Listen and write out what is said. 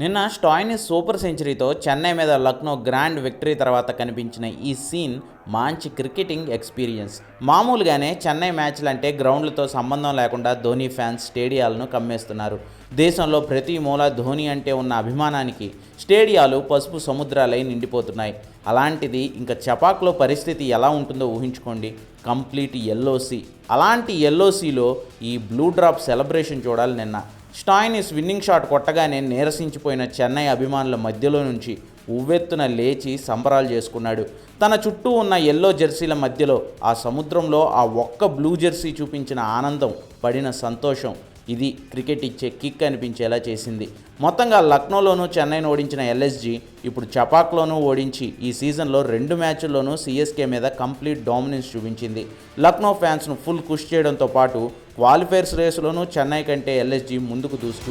నిన్న Stoinis super సెంచరీతో చెన్నై మీద లక్నో గ్రాండ్ విక్టరీ తర్వాత కనిపించిన ఈ సీన్ మంచి క్రికెటింగ్ ఎక్స్పీరియన్స్. మామూలుగానే చెన్నై మ్యాచ్లు అంటే గ్రౌండ్లతో సంబంధం లేకుండా ధోని ఫ్యాన్స్ స్టేడియాలను కమ్మేస్తున్నారు. దేశంలో ప్రతి మూల ధోని అంటే ఉన్న అభిమానానికి స్టేడియాలు పసుపు సముద్రాలై నిండిపోతున్నాయి. అలాంటిది ఇంకా చపాక్లో పరిస్థితి ఎలా ఉంటుందో ఊహించుకోండి. Complete LOC. అలాంటి ఎల్ఓసిలో ఈ బ్లూ డ్రాప్ సెలబ్రేషన్ చూడాలి నిన్న. స్టాయినిస్ విన్నింగ్ షాట్ కొట్టగానే నీరసించిపోయిన చెన్నై అభిమానుల మధ్యలో నుంచి ఉవ్వెత్తున లేచి సంబరాలు చేసుకున్నాడు. తన చుట్టూ ఉన్న ఎల్లో జెర్సీల మధ్యలో ఆ సముద్రంలో ఆ ఒక్క బ్లూ జెర్సీ చూపించిన ఆనందం పడిన సంతోషం ఇది క్రికెట్ ఇచ్చే కిక్ అనిపించేలా చేసింది. మొత్తంగా లక్నోలోనూ చెన్నైను ఓడించిన ఎల్ఎస్జి ఇప్పుడు చపాక్లోనూ ఓడించి ఈ సీజన్లో రెండు మ్యాచ్ల్లోనూ సిఎస్కే మీద కంప్లీట్ డామినెన్స్ చూపించింది. లక్నో ఫ్యాన్స్ను ఫుల్ కుష్ చేయడంతో పాటు క్వాలిఫైర్స్ రేసులోనూ చెన్నై కంటే ఎల్ఎస్జి ముందుకు దూసుకు